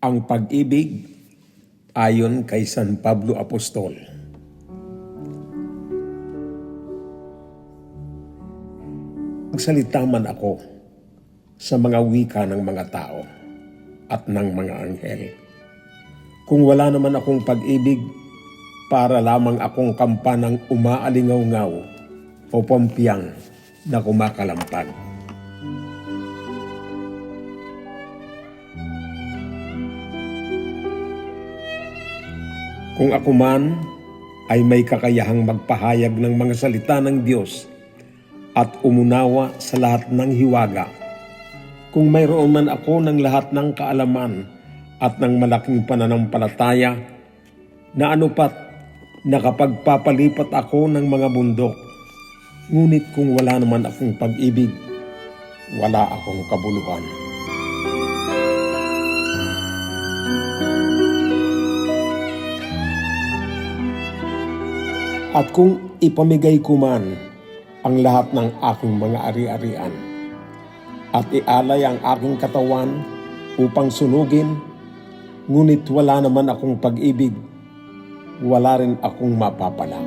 Ang pag-ibig ayon kay San Pablo Apostol. Magsalita man ako sa mga wika ng mga tao at ng mga anghel. Kung wala naman akong pag-ibig, para lamang akong kampanang umaalingaw-ngaw o pampiyang na kumakalampag. Kung ako man ay may kakayahang magpahayag ng mga salita ng Diyos at umunawa sa lahat ng hiwaga, kung mayroon man ako ng lahat ng kaalaman at ng malaking pananampalataya, na ano pat nakapagpapalipat ako ng mga bundok, ngunit kung wala naman akong pag-ibig, wala akong kabuluhan. At kung ipamigay ko man ang lahat ng aking mga ari-arian at ialay ang aking katawan upang sunugin, ngunit wala naman akong pag-ibig, wala rin akong mapapala.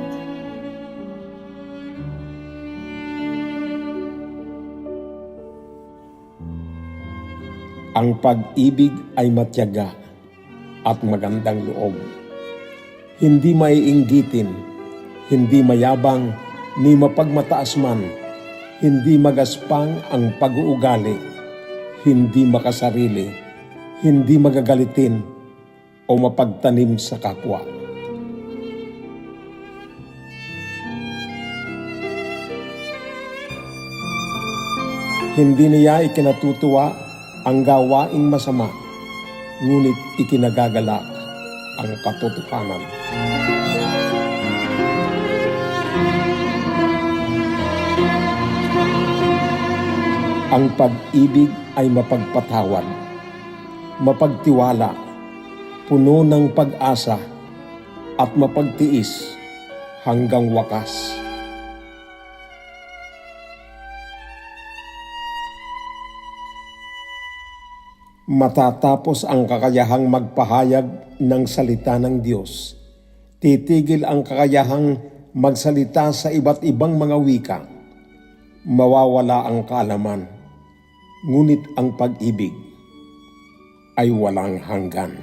Ang pag-ibig ay matyaga at magandang loob. Hindi maiinggitin, hindi mayabang, ni mapagmataas man, hindi magaspang ang pag-uugali, hindi makasarili, hindi magagalitin, o mapagtanim sa kapwa. Hindi niya ikinatutuwa ang gawaing masama, ngunit ikinagagalak ang katotohanan. Ang pag-ibig ay mapagpatawad, mapagtiwala, puno ng pag-asa, at mapagtiis hanggang wakas. Matatapos ang kakayahang magpahayag ng salita ng Diyos. Titigil ang kakayahang magsalita sa iba't ibang mga wika. Mawawala ang kaalaman, ngunit ang pag-ibig ay walang hanggan.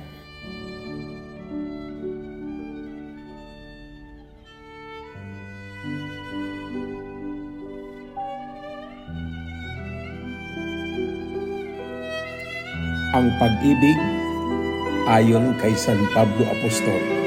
Ang pag-ibig ayon kay San Pablo Apostol.